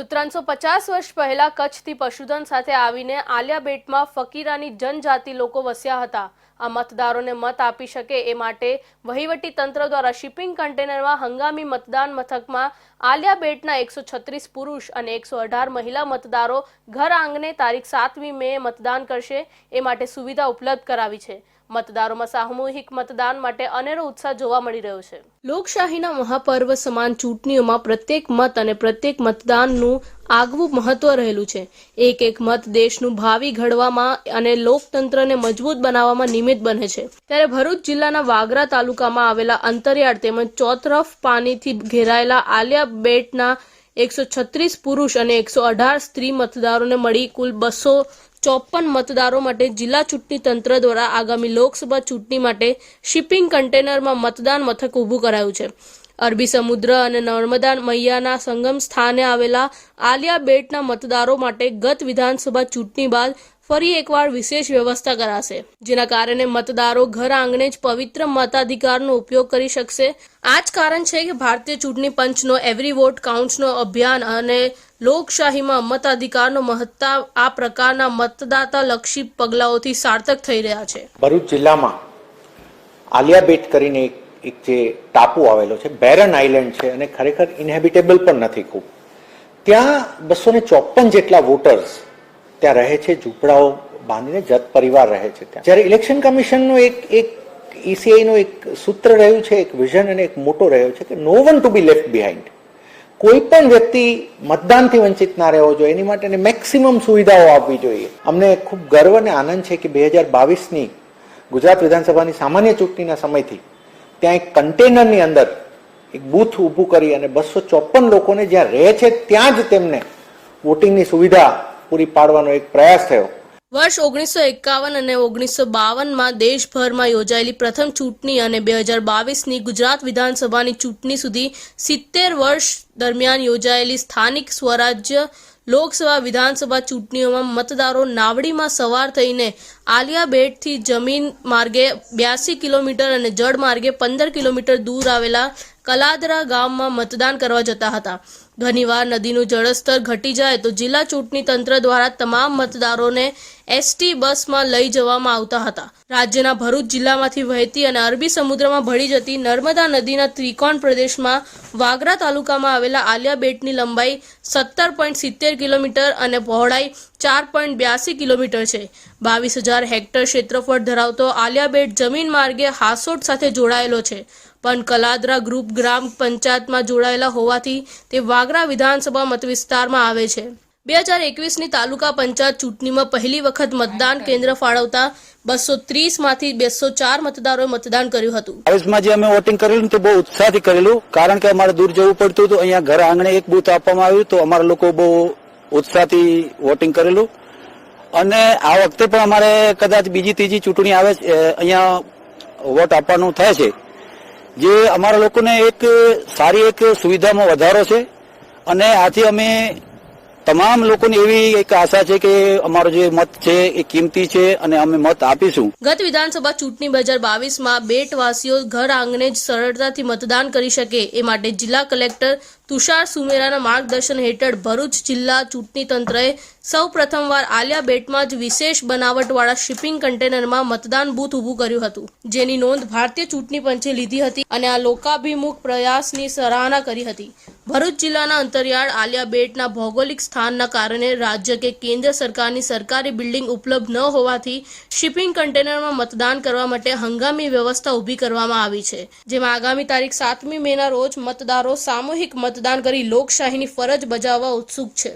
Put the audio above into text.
તો ત્રણસો પચાસ વર્ષ પહેલા કચ્છથી પશુધન સાથે આવીને આલિયા બેટમાં ફકીરાની જનજાતિ લોકો વસ્યા હતા. આ મતદારોને મત આપી શકે એ માટે વહીવટી તંત્ર દ્વારા શિપિંગ કન્ટેનરમાં હંગામી મતદાન મથકમાં આલિયા બેટના એકસો છત્રીસ પુરુષ અને એકસો અઢાર મહિલા મતદારો ઘર આંગણે તારીખ સાતમી મે મતદાન કરશે એ માટે સુવિધા ઉપલબ્ધ કરાવી છે. મતદારોમાં સામૂહિક મતદાન માટે અનેરો ઉત્સાહ જોવા મળી રહ્યો છે. લોકશાહીના મહાપર્વ સમાન ચૂંટણીઓમાં પ્રત્યેક મત અને પ્રત્યેક મતદાનનું આગવું મહત્વ રહેલું છે. એક એક મત દેશનું ભાવિ ઘડવામાં અને લોકતંત્રને મજબૂત બનાવવામાં નિમિત્ત બને છે. ત્યારે ભરૂચ જિલ્લાના વાગરા તાલુકામાં આવેલા અંતરિયાળ તેમજ ચોતરફ પાણીથી ઘેરાયેલા આલિયા બેટના એકસો પુરુષ અને એકસો સ્ત્રી મતદારોને મળી કુલ બસો ચોપન મતદારો માટે જિલ્લા ચૂંટણી તંત્ર દ્વારા આગામી લોકસભા ચૂંટણી માટે શિપિંગ કન્ટેનરમાં મતદાન મથક ઊભું કરાયું છે. અરબી સમુદ્ર અને નર્મદા મૈયાના સંગમ સ્થાને આવેલા આલિયા બેટના મતદારો માટે ગત વિધાનસભા ચૂંટણી બાદ ફરી એકવાર વિશેષ વ્યવસ્થા કરાશે, જેના કારણે મતદારો ઘર આંગણે જ પવિત્ર મતાધિકારનો ઉપયોગ કરી શકશે. આ જ કારણ છે કે ભારતીય ચૂંટણી પંચનો એવરી વોટ કાઉન્ટ્સનો અભિયાન અને લોકશાહીમાં મતાધિકારનો મહત્તા આ પ્રકારના મતદાતા લક્ષી પગલાઓથી સાર્થક થઈ રહ્યા છે. ભરૂચ જિલ્લામાં આલિયા બેટ કરીને એક જે ટાપુ આવેલો છે, બેરન આઇલેન્ડ છે અને ખરેખર ઇનહેબિટેબલ પણ નથી ખૂબ. ત્યાં બસો ને ચોપન જેટલા વોટર્સ ત્યાં રહે છે, ઝૂંપડાઓ બાંધીને જત પરિવાર રહે છે ત્યાં. જ્યારે ઇલેક્શન કમિશનનો એક એક ઈસીઆઈનો એક સૂત્ર રહ્યું છે, એક વિઝન અને એક મોટો રહ્યો છે કે no one to be left behind કોઈ પણ વ્યક્તિ મતદાનથી વંચિત ના રહેવો જોઈએ, એની માટે મેક્સિમમ સુવિધાઓ આપવી જોઈએ. અમને ખૂબ ગર્વ અને આનંદ છે કે બે હજાર બાવીસની ગુજરાત વિધાનસભાની સામાન્ય ચૂંટણીના સમયથી ત્યાં એક કન્ટેનરની અંદર એક બૂથ ઊભું કરી અને બસો ચોપન લોકોને જ્યાં રહે છે, ત્યાં જ તેમને વોટિંગની સુવિધા પૂરી પાડવાનો એક પ્રયાસ થયો. વર્ષ ઓગણીસો એકાવન અને ઓગણીસો બાવનમાં દેશભરમાં યોજાયેલી પ્રથમ ચૂંટણી અને બે હજાર બાવીસની ગુજરાત વિધાનસભાની ચૂંટણી સુધી સિત્તેર વર્ષ દરમિયાન યોજાયેલી સ્થાનિક સ્વરાજ્ય લોકસભા વિધાનસભા ચૂંટણીઓમાં મતદારો નાવડીમાં સવાર થઈને આલિયા બેટથી જમીન માર્ગે બ્યાસી કિલોમીટર અને જળ માર્ગે પંદર કિલોમીટર દૂર આવેલા કલાદરા ગામમાં મતદાન કરવા જતા હતા. ઘણીવાર નદીનું જળસ્તર ઘટી જાય તો જિલ્લા ચૂંટણી તંત્ર દ્વારા તમામ મતદારોને એસટી બસમાં લઈ જવામાં આવતા હતા. રાજ્યના ભરૂચ જિલ્લામાંથી વહેતી અને અરબી સમુદ્રમાં ભળી જતી નર્મદા નદીના ત્રિકોણ પ્રદેશમાં વાગરા તાલુકામાં આવેલા આલિયા બેટની લંબાઈ સત્તર પોઈન્ટ સિત્તેર કિલોમીટર અને પહોળાઈ ચાર પોઈન્ટ બ્યાસી કિલોમીટર છે. બાવીસ હજાર હેક્ટર ક્ષેત્રફળ ધરાવતો આલિયા બેટ જમીન માર્ગે હાસોટ સાથે જોડાયેલો છે. પણ કલાદરા ગ્રુપ ગ્રામ પંચાયતમાં જોડાયેલા હોવાથી તે વાગરા વિધાનસભા મતવિસ્તારમાં આવે છે. બે હજાર એકવીસની તાલુકા પંચાયત ચૂંટણીમાં પહેલી વખત મતદાન કેન્દ્ર ફાળવતા બસો ત્રીસમાંથી બેસો ચાર મતદારોએ મતદાન કર્યું હતું. બાવીસમાં જે અમે વોટિંગ કરેલું તે બહુ ઉત્સાહથી કરેલું, કારણ કે અમારે દૂર જવું પડતું હતું. અહીંયા ઘર આંગણે એક બૂથ આપવામાં આવ્યું તો અમારા લોકો બહુ ઉત્સાહથી વોટિંગ કરેલું. અને આ વખતે પણ અમારે કદાચ બીજી ત્રીજી ચૂંટણી આવે અહીંયા વોટ આપવાનું થાય છે. જે અમારા લોકોને એક સારી એક સુવિધામાં વધારો છે. અને આથી અમે તમામ લોકોની એવી એક આશા છે કે અમારો જે મત છે, એ કિંમતી છે અને અમે મત આપીશું. ગત વિધાનસભા ચૂંટણી બે હજાર બાવીસમાં બેટવાસીઓ ઘર આંગણે જ સરળતાથી મતદાન કરી શકે એ માટે જિલ્લા કલેક્ટર તુષાર સુમેરાના માર્ગદર્શન હેઠળ ભરૂચ જિલ્લા ચૂંટણી તંત્રએ સૌ પ્રથમવાર આલિયા બેટમાં જ વિશેષ બનાવટવાળા શિપિંગ કન્ટેનરમાં મતદાન બૂથ ઊભું કર્યું હતું, જેની નોંધ ભારતીય ચૂંટણી પંચે લીધી હતી અને આ લોકાભિમુખ પ્રયાસની સરાહના કરી હતી. ભરૂચ જિલ્લાના અંતરિયાળ આલિયા બેટના ભૌગોલિક સ્થાનના કારણે રાજ્ય કે કેન્દ્ર સરકારની સરકારી બિલ્ડિંગ ઉપલબ્ધ ન હોવાથી શિપિંગ કન્ટેનરમાં મતદાન કરવા માટે હંગામી વ્યવસ્થા ઊભી કરવામાં આવી છે, જેમાં આગામી તારીખ સાતમી મેના રોજ મતદારો સામૂહિક મતદાન કરી લોકશાહીની ફરજ બજાવવા ઉત્સુક છે.